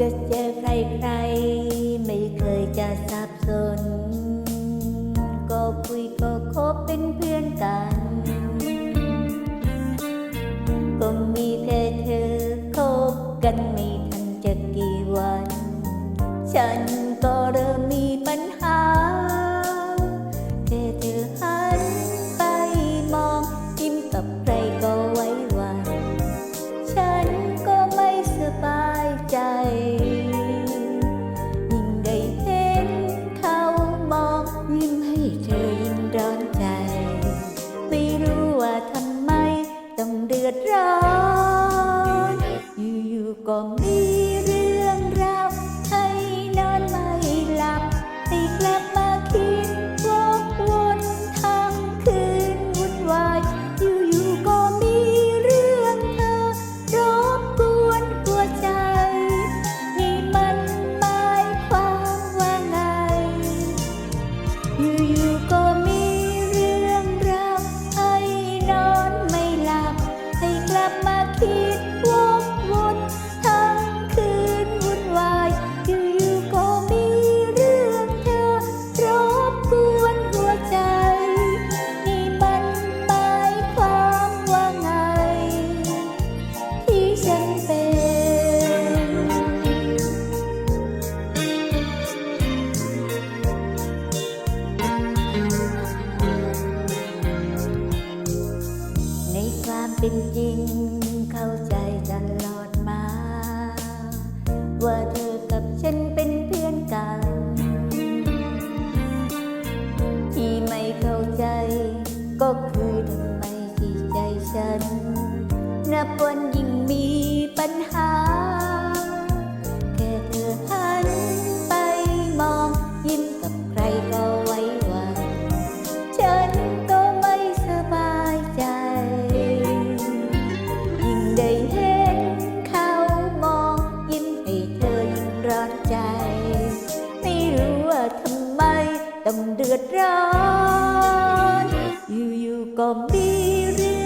จะเจอใครใคร ไม่เคยจะสับสน ก็คุยก็คบเป็นเพื่อนกัน ก็มีแค่เธอคบกันไม่ทันจะกี่วัน ฉัน ก็มีเรื่องราวให้นอนไม่หลับ ให้กลับมาคิดวกวนทั้งคืนวุ่นวาย อยู่ๆก็มีเรื่องเธอรบกวนหัวใจ นี่มันหมายความว่าไงอยู่ๆ ก็คือทำไมที่ใจฉัน นับวันยิ่งมีปัญหา แค่เธอหันไปมองยิ้มกับใครก็ไว้วันฉันก็ไม่สบายใจ ยิ่งได้เห็นเขามองยิ้มให้เธอยิ่งร้อนใจ ไม่รู้ว่าทำไมต้องเดือดร้อน you you có biết